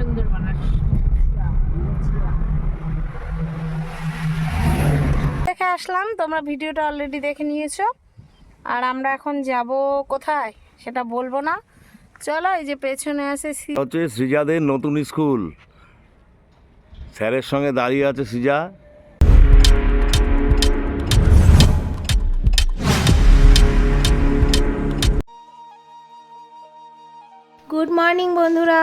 সুন্দর দেখে আসলাম তোমরা ভিডিওটা অলরেডি দেখে নিয়েছো। আর আমরা এখন যাব কোথায় সেটা বলব না। চলো এই যে পেছনে আছে হচ্ছে সৃজাদের নতুন স্কুল। স্যারের সঙ্গে দাঁড়িয়ে আছে সৃজা। গুড মর্নিং বন্ধুরা।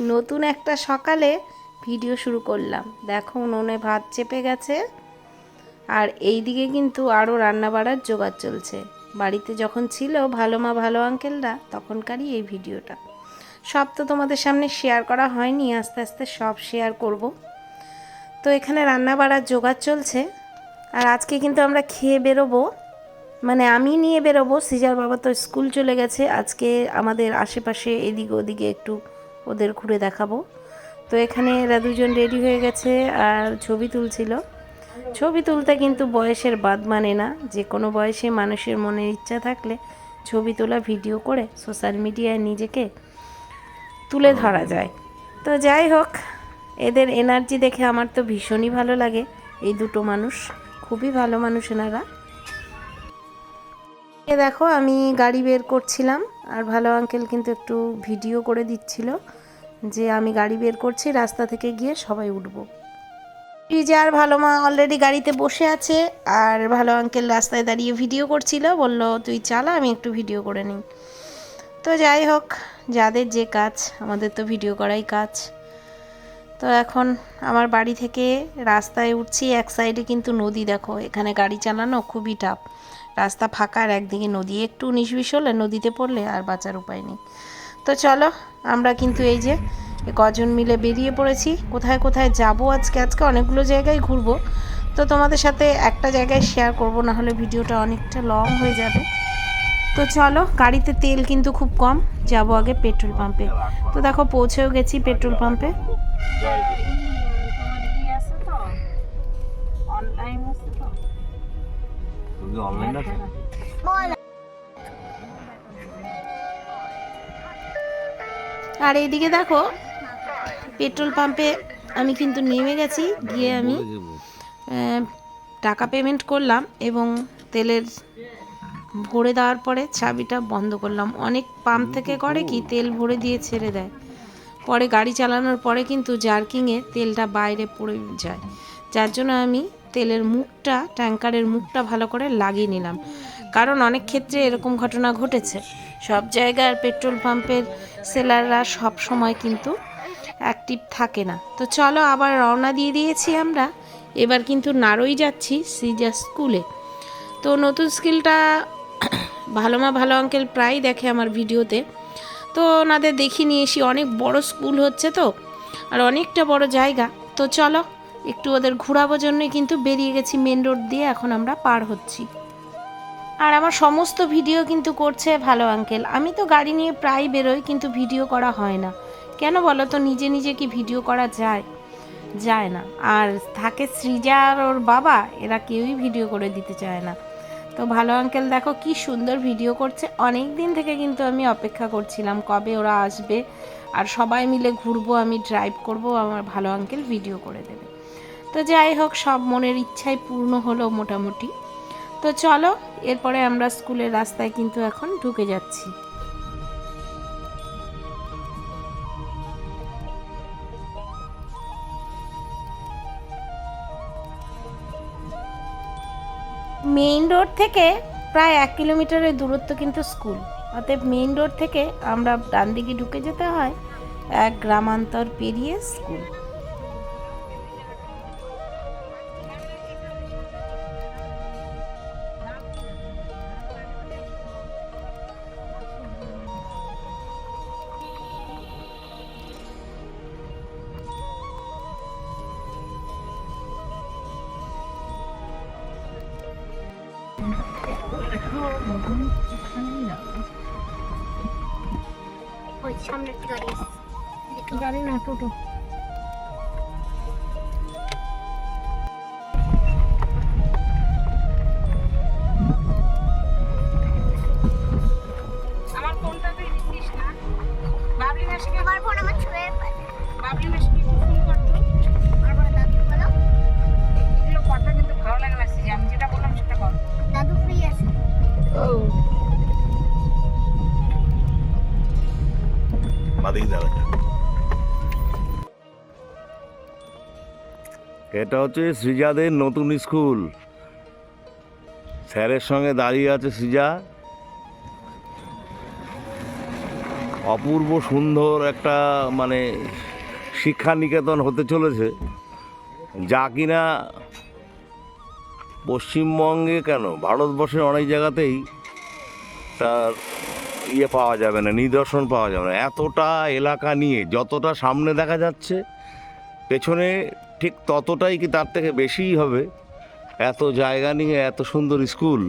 নতুন একটা সকালে ভিডিও শুরু করলাম। দেখো, উনুনে ভাত চেপে গেছে। আর এই দিকে কিন্তু আরও রান্না বাড়ার জোগাড় চলছে। বাড়িতে যখন ছিল ভালো মা, ভালো আঙ্কেলরা, তখনকারই এই ভিডিওটা। সব তো তোমাদের সামনে শেয়ার করা হয়নি, আস্তে আস্তে সব শেয়ার করব। তো এখানে রান্না বাড়ার জোগাড় চলছে। আর আজকে কিন্তু আমরা খেয়ে বেরোবো। মানে আমি নিয়ে বেরোবো, সিজার বাবা তো স্কুল চলে গেছে, আজকে আমাদের আশেপাশে এদিকে ওদিকে একটু ওদের ঘুরে দেখাবো। তো এখানে এরা দুজন রেডি হয়ে গেছে আর ছবি তুলছিল। ছবি তুলতে কিন্তু বয়সের বাদ মানে না, যে কোনো বয়সে মানুষের মনের ইচ্ছা থাকলে ছবি তোলা ভিডিও করে সোশ্যাল মিডিয়ায় নিজেকে তুলে ধরা যায়। তো যাই হোক, এদের এনার্জি দেখে আমার তো ভীষণই ভালো লাগে, এই দুটো মানুষ, খুবই ভালো মানুষ এনারা। এ দেখো, আমি গাড়ি বের করছিলাম, আর ভালো আঙ্কেল কিন্তু একটু ভিডিও করে দিচ্ছিল যে আমি গাড়ি বের করছি, রাস্তা থেকে গিয়ে সবাই উঠবো। যে আর ভালো মা অলরেডি গাড়িতে বসে আছে, আর ভালো আঙ্কেল রাস্তায় দাঁড়িয়ে ভিডিও করছিল, বলল, তুই চালা, আমি একটু ভিডিও করে নিই। তো যাই হোক, যাদের যে কাজ, আমাদের তো ভিডিও করাই কাজ। তো এখন আমার বাড়ি থেকে রাস্তায় উঠছি, এক সাইডে কিন্তু নদী, দেখো, এখানে গাড়ি চালানো খুবই টাফ রাস্তা ফাঁকা আর একদিকে নদী। একটু বিশ হলে নদীতে পড়লে আর বাঁচার উপায় নেই। তো চলো, আমরা কিন্তু এই যে কজন মিলে বেরিয়ে পড়েছি। কোথায় কোথায় যাব আজকে? আজকে অনেকগুলো জায়গায় ঘুরবো। তো তোমাদের সাথে একটা জায়গায় শেয়ার করব, না হলে ভিডিওটা অনেকটা লং হয়ে যাবে। তো চলো, গাড়িতে তেল কিন্তু খুব কম। যাব আগে পেট্রোল পাম্পে। তো দেখো, পৌঁছেও গেছি পেট্রোল পাম্পে। অনলাইন আছে? আর এইদিকে দেখো পেট্রোল পাম্পে আমি কিন্তু নেমে গেছি গিয়ে আমি টাকা পেমেন্ট করলাম এবং তেলের ভরে দেওয়ার পরে চাবিটা বন্ধ করলাম। অনেক পাম্প থেকে করে কি তেল ভরে দিয়ে ছেড়ে দেয়। পরে গাড়ি চালানোর পরে কিন্তু জার্কিংয়ে তেলটা বাইরে পড়ে যায়। যার জন্য আমি তেলের মুখটা ট্যাঙ্কারের মুখটা ভালো করে লাগিয়ে নিলাম। কারণ অনেক ক্ষেত্রে এরকম ঘটনা ঘটেছে। সব জায়গার পেট্রোল পাম্পের সেলাররা সব সময় কিন্তু অ্যাক্টিভ থাকে না। তো চলো আবার রওনা দিয়ে দিয়েছি আমরা। এবার কিন্তু নারই যাচ্ছি সিজা স্কুলে। তো নতুন স্কিলটা ভালো মা, ভালো আঙ্কেল প্রায় দেখে আমার ভিডিওতে। তো ওনাদের দেখিয়ে নিয়ে এসি অনেক বড় স্কুল হচ্ছে তো, আর অনেকটা বড় জায়গা। তো চলো একটু ওদের ঘোরাবার জন্যই কিন্তু বেরিয়ে গেছি মেন রোড দিয়ে, এখন আমরা পার হচ্ছি। আর আমার সমস্ত ভিডিও কিন্তু করছে ভালো আঙ্কেল আমি তো গাড়ি নিয়ে প্রায় বেরোই, কিন্তু ভিডিও করা হয় না। কেন বলো তো, নিজে নিজে কি ভিডিও করা যায়? যায় না। আর থাকে সৃজা আর ওর বাবা, এরা কেউই ভিডিও করে দিতে চায় না। তো ভালো আঙ্কেল দেখো কি সুন্দর ভিডিও করছে। অনেক দিন থেকে কিন্তু আমি অপেক্ষা করছিলাম কবে ওরা আসবে। আর সবাই মিলে ঘুরবো, আমি ড্রাইভ করব, আমার ভালো আঙ্কেল ভিডিও করে দেবে। তো যাই হোক, সব মনের ইচ্ছাই পূর্ণ হলো মোটামুটি। তো চলো, এরপরে আমরা স্কুলের রাস্তায় কিন্তু এখন ঢুকে যাচ্ছি। মেইন রোড থেকে প্রায় এক কিলোমিটারের দূরত্ব কিন্তু স্কুল। অতএব মেইন রোড থেকে আমরা ডান দিকে ঢুকে যেতে হয় এক গ্রামান্তর পেরিয়ে স্কুল। ওই সামনে গাড়ি গাড়ি না টোটো। এটা হচ্ছে সৃজাদের নতুন স্কুল। স্যারের সঙ্গে দাঁড়িয়ে আছে সৃজা। অপূর্ব সুন্দর একটা মানে শিক্ষা নিকেতন হতে চলেছে। যা কিনা পশ্চিমবঙ্গে কেন? ভারতবর্ষের অনেক জায়গাতেই তার ইয়ে পাওয়া যাবে না, নিদর্শন পাওয়া যাবে না। এতটা এলাকা নিয়ে যতটা সামনে দেখা যাচ্ছে, পেছনে ঠিক ততটাই কি তার থেকে বেশিই হবে। এত জায়গা নিয়ে এত সুন্দর স্কুল,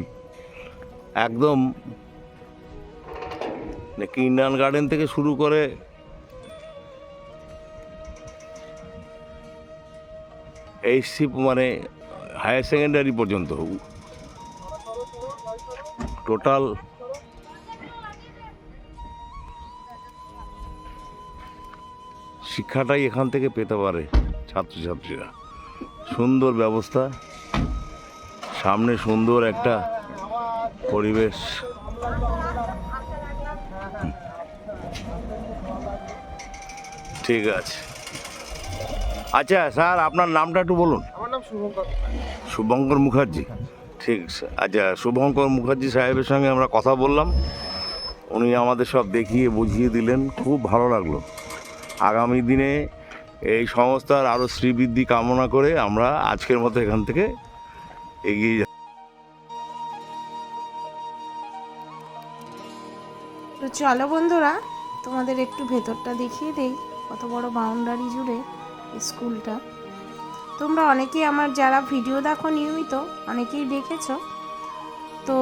একদম কিন্ডান গার্ডেন থেকে শুরু করে এইচসি মানে হায়ার সেকেন্ডারি পর্যন্ত। টোটাল শিক্ষাটাই এখান থেকে পেতে পারে ছাত্রছাত্রীরা। সুন্দর ব্যবস্থা। সামনে সুন্দর একটা পরিবেশ। ঠিক আছে। আচ্ছা স্যার আপনার নামটা একটু বলুন। আমার নাম শুভঙ্কর শুভঙ্কর মুখার্জি। ঠিক আচ্ছা শুভঙ্কর মুখার্জি সাহেবের সঙ্গে আমরা কথা বললাম। উনি আমাদের সব দেখিয়ে বুঝিয়ে দিলেন। খুব ভালো লাগল। আগামী দিনে এই সংস্থার আরও শ্রীবৃদ্ধি কামনা করে আমরা আজকের মতো এখান থেকে এগিয়ে যাব চলো বন্ধুরা, তোমাদের একটু ভেতরটা দেখিয়ে দেই, কত বড় বাউন্ডারি জুড়ে স্কুলটা। তোমরা অনেকেই আমার যারা ভিডিও দেখো নিয়মিত, অনেকেই দেখেছ। তো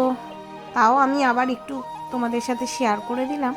তাও আমি আবার একটু তোমাদের সাথে শেয়ার করে দিলাম।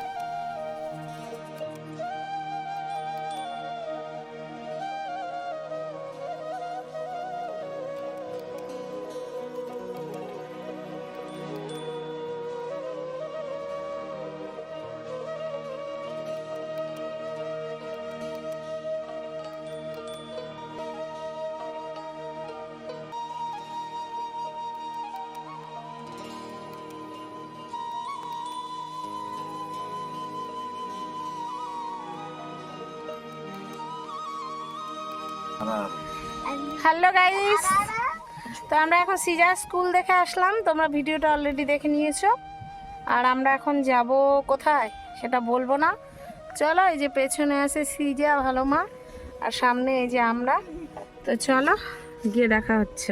হ্যালো গাইস তো আমরা এখন সিজা স্কুল দেখে আসলাম। তোমরা ভিডিওটা অলরেডি দেখে নিয়েছো। আর আমরা এখন যাব কোথায় সেটা বলব না। চলো, এই যে পেছনে আছে সিজা ভালো মা। আর সামনে এই যে আমরা। তো চলো, গিয়ে দেখা হচ্ছে।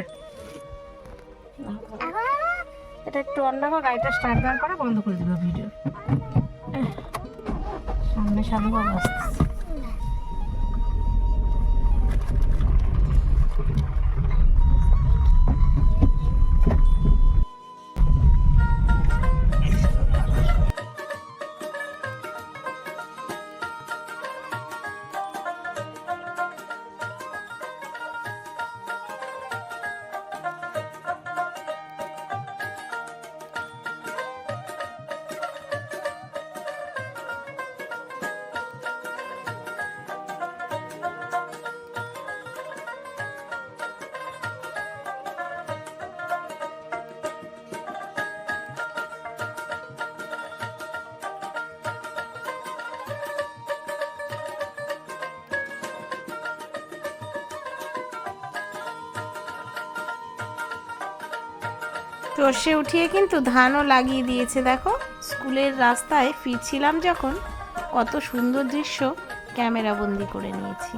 এটা একটু অন রাখো গাড়িটা স্টার্ট দেওয়ার পরে বন্ধ করে দেবো ভিডিও সামনে বাবা আসতেছে সর্ষে উঠিয়ে কিন্তু ধানও লাগিয়ে দিয়েছে, দেখো। স্কুলের রাস্তায় ফিরছিলাম যখন, কত সুন্দর দৃশ্য ক্যামেরাবন্দি করে নিয়েছি।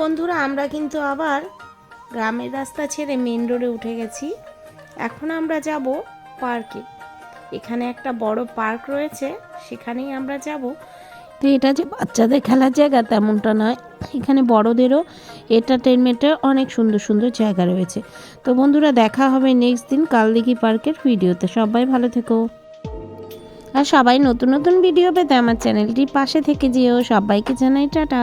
বন্ধুরা, আমরা কিন্তু আবার গ্রামের রাস্তা ছেড়ে মেন রোডে উঠে গেছি। এখন আমরা যাব পার্কে। এখানে একটা বড় পার্ক রয়েছে, সেখানেই আমরা যাব। তো এটা যে বাচ্চাদের খেলার জায়গা তেমনটা নয়। এখানে বড়দেরও এন্টারটেনমেন্টের অনেক সুন্দর সুন্দর জায়গা রয়েছে। তো বন্ধুরা, দেখা হবে নেক্সট দিন কালদিঘি পার্কের ভিডিওতে। সবাই ভালো থেকো। আর সবাই নতুন নতুন ভিডিও পেতে আমার চ্যানেলটির পাশে থেকে যেও। সবাইকে জানাই টাটা।